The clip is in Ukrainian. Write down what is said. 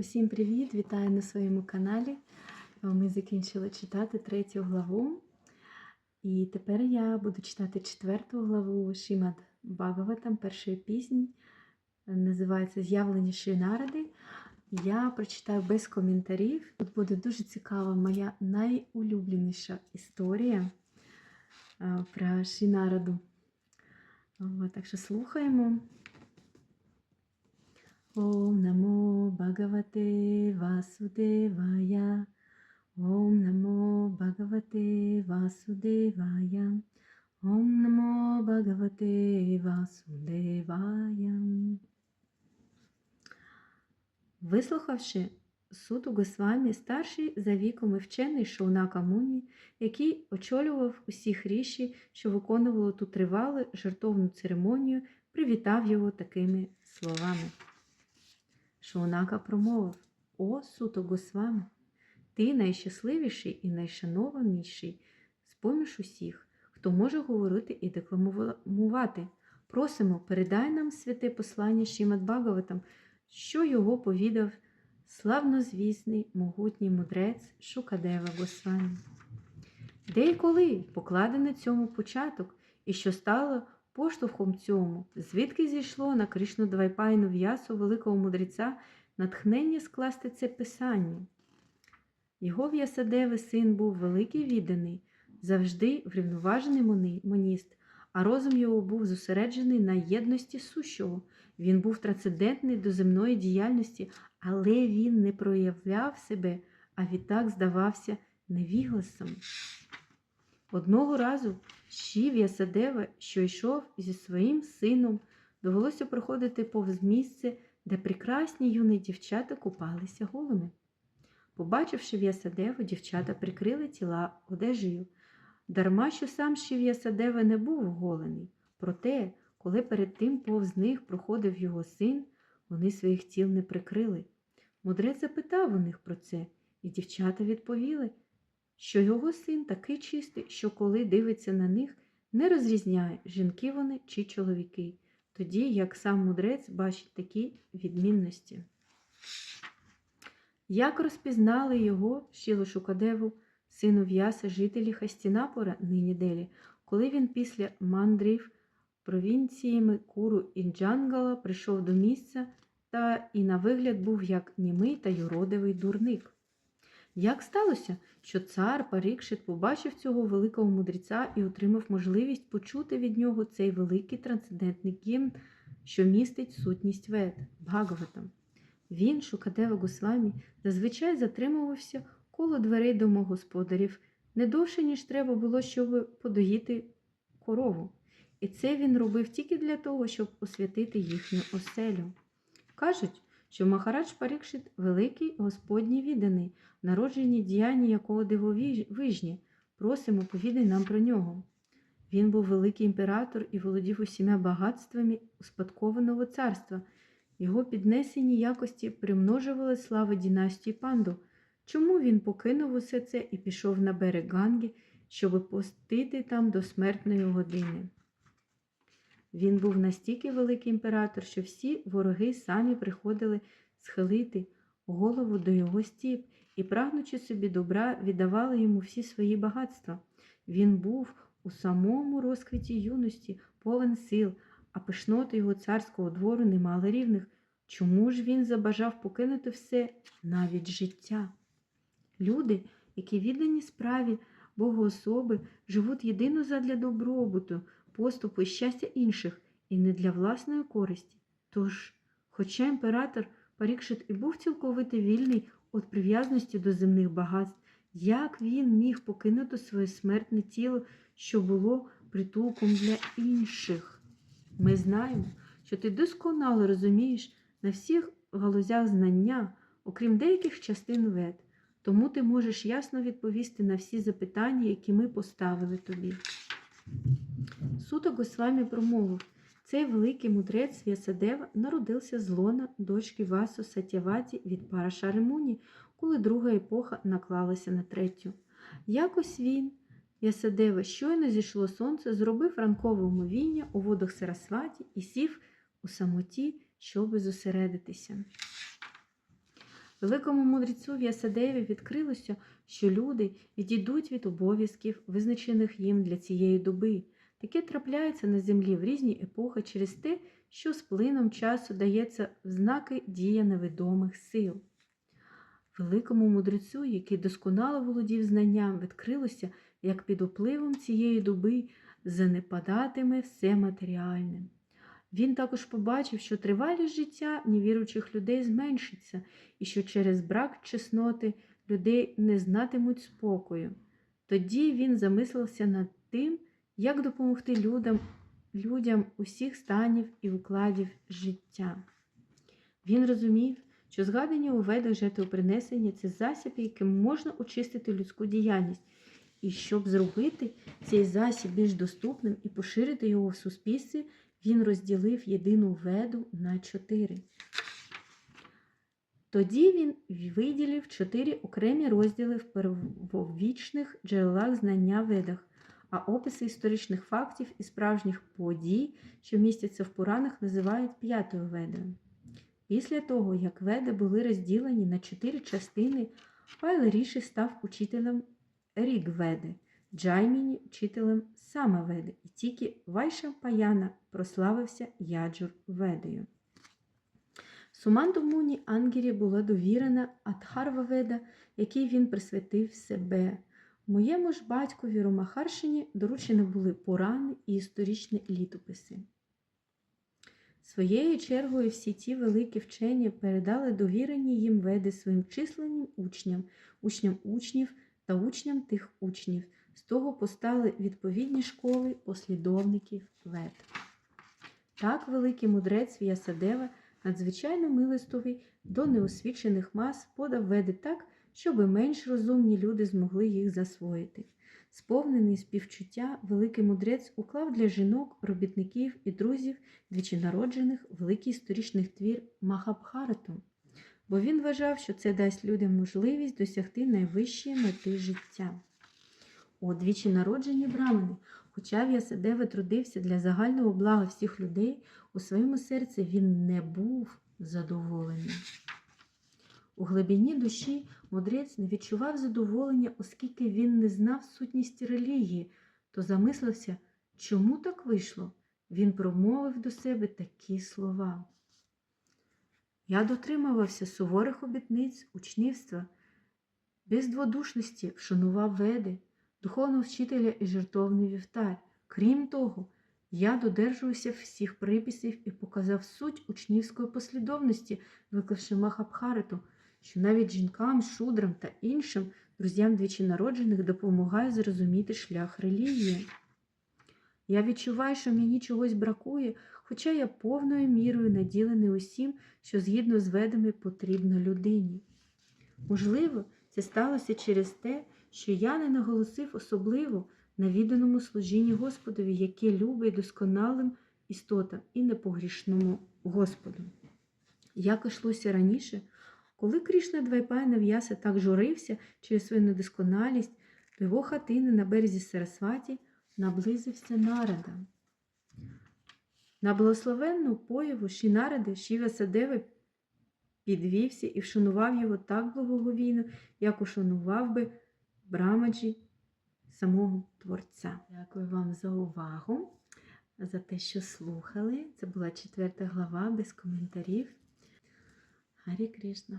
Усім привіт! Вітаю на своєму каналі. Ми закінчили читати третю главу. І тепер я буду читати четверту главу Шимад Бхагаватам, першої пісні. Називається З'явлення Шрінаради. Я прочитаю без коментарів. Тут буде дуже цікава моя найулюбленіша історія про Шрінараду. Так що слухаємо. Ом намо Бхагавате Васудевая. Ом намо Бхагавате Васудевая. Ом намо Бхагавате Васудевая. Вислухавши Суту Госвамі, старший за віком і вчений Шаунака Муні, який очолював усіх ріші, що виконувало ту тривалу жертовну церемонію, привітав його такими словами. Шаунака промовив О, суто Госвами, ти найщасливіший і найшанованіший з поміж усіх, хто може говорити і декламувати. Просимо, передай нам святе послання Шімад Бхагаватам, що його повідав славнозвісний могутній мудрець Шукадева Госвамі. Де і коли покладено цьому початок, і що стало поштовхом цьому, звідки зійшло на Кришну Двайпайну в'ясу великого мудреця натхнення скласти це писання. Його В'ясадеви син був великий відданий, завжди врівноважений моніст, а розум його був зосереджений на єдності сущого. Він був трансцендентний до земної діяльності, але він не проявляв себе, а відтак здавався невігласом. Одного разу Ші В'ясадева, що йшов зі своїм сином, довелося проходити повз місце, де прекрасні юні дівчата купалися голими. Побачивши В'ясадеву, дівчата прикрили тіла одежею. Дарма, що сам Ші В'ясадева не був оголений. Проте, коли перед тим повз них проходив його син, вони своїх тіл не прикрили. Мудрець запитав у них про це, і дівчата відповіли, що його син такий чистий, що коли дивиться на них, не розрізняє, жінки вони чи чоловіки, тоді як сам мудрець бачить такі відмінності. Як розпізнали його, Шіло Шукадеву, сину В'яса, жителі Хастінапора, нині Делі, коли він після мандрів провінціями Куру і Джангала прийшов до місця та і на вигляд був як німий та юродивий дурник. Як сталося, що цар Парікшит побачив цього великого мудреця і отримав можливість почути від нього цей великий трансцендентний гімн, що містить сутність вед Бхагаватам. Він, Шукадева Госвамі, зазвичай затримувався коло дверей домогосподарів не довше, ніж треба було, щоб подоїти корову. І це він робив тільки для того, щоб освятити їхню оселю. Кажуть, що Махарадж Парікшит великий Господній відданий, народжені діяння якого дивовижні, просимо повідай нам про нього. Він був великий імператор і володів усіма багатствами успадкованого царства. Його піднесені якості примножували слави дінастії панду. Чому він покинув усе це і пішов на берег Ганги, щоб постити там до смертної години? Він був настільки великий імператор, що всі вороги самі приходили схилити голову до його стіп і, прагнучи собі добра, віддавали йому всі свої багатства. Він був у самому розквіті юності, повен сил, а пишноти його царського двору не мали рівних. Чому ж він забажав покинути все навіть життя? Люди, які віддані справі Богоособи, живуть єдино задля добробуту, поступу і щастя інших, і не для власної користі. Тож, хоча імператор Парікшит і був цілковито вільний від прив'язаності до земних багатств, як він міг покинути своє смертне тіло, що було притулком для інших? Ми знаємо, що ти досконало розумієш на всіх галузях знання, окрім деяких частин вед, тому ти можеш ясно відповісти на всі запитання, які ми поставили тобі. Суто Госвамі промовив, цей великий мудрець В'ясадева народився з лона дочки Васу Сатяваті від Парашаримуні, коли друга епоха наклалася на третю. Якось він, В'ясадева, щойно зійшло сонце, зробив ранкове умовіння у водах Сарасваті і сів у самоті, щоби зосередитися. Великому мудрецю В'ясадеві відкрилося, що люди відійдуть від обов'язків, визначених їм для цієї доби. Таке трапляється на землі в різні епохи через те, що з плином часу дається в знаки дія невідомих сил. Великому мудрецю, який досконало володів знанням, відкрилося, як під впливом цієї доби занепадатиме все матеріальне. Він також побачив, що тривалість життя невіруючих людей зменшиться, і що через брак чесноти людей не знатимуть спокою. Тоді він замислився над тим, як допомогти людям, людям усіх станів і укладів життя. Він розумів, що згадані у ведах жертвопринесення це засіб, яким можна очистити людську діяльність, і щоб зробити цей засіб більш доступним і поширити його в суспільстві, він розділив єдину веду на чотири. Тоді він виділив чотири окремі розділи в первовічних джерелах знання ведах, а описи історичних фактів і справжніх подій, що містяться в Пуранах, називають п'ятою ведою. Після того, як веди були розділені на чотири частини, Пайла Ріші став учителем Рігведи, Джайміні учителем Самаведи, і тільки Вайша Паяна прославився Яджур Ведею. Суманду Муні Ангірі була довірена Адхарва Веда, якій він присвятив себе. Моєму ж батькові Ромахаршині доручені були Пурани і історичні літописи. Своєю чергою всі ті великі вчені передали довірені їм веди своїм численним учням, учням учнів та учням тих учнів. З того постали відповідні школи послідовників вед. Так великий мудрець В'ясадева, надзвичайно милостивий до неосвічених мас, подав веди так, щоби менш розумні люди змогли їх засвоїти. Сповнений співчуття, великий мудрець уклав для жінок, робітників і друзів, двічі народжених, великий історичний твір Махабхарату, бо він вважав, що це дасть людям можливість досягти найвищої мети життя. О, двічі народжені брамани, хоча В'ясадева трудився для загального блага всіх людей, у своєму серці він не був задоволений. У глибині душі мудрець не відчував задоволення, оскільки він не знав сутність релігії, то замислився, чому так вийшло. Він промовив до себе такі слова. Я дотримувався суворих обітниць, учнівства, без дводушності вшанував веди, духовного вчителя і жертовний вівтар. Крім того, я додержувався всіх приписів і показав суть учнівської послідовності, виклавши Махабхарату, що навіть жінкам, шудрам та іншим друзям двічі народжених допомагає зрозуміти шлях релігії. Я відчуваю, що мені чогось бракує, хоча я повною мірою наділений усім, що згідно з ведами потрібно людині. Можливо, це сталося через те, що я не наголосив особливо на відданому служінні Господові, яке любить досконалим істотам і непогрішному Господу. Як йшлося раніше, коли Крішна Двайпайна В'яса так журився через свою недосконалість, до його хатини на березі Сарасваті наблизився Нарада. На благословенну появу Шінаради Шіва Садеви підвівся і вшанував його так благоговійно, як ушанував би Брамаджі самого Творця. Дякую вам за увагу, за те, що слухали. Це була четверта глава без коментарів. Гарі Кришна.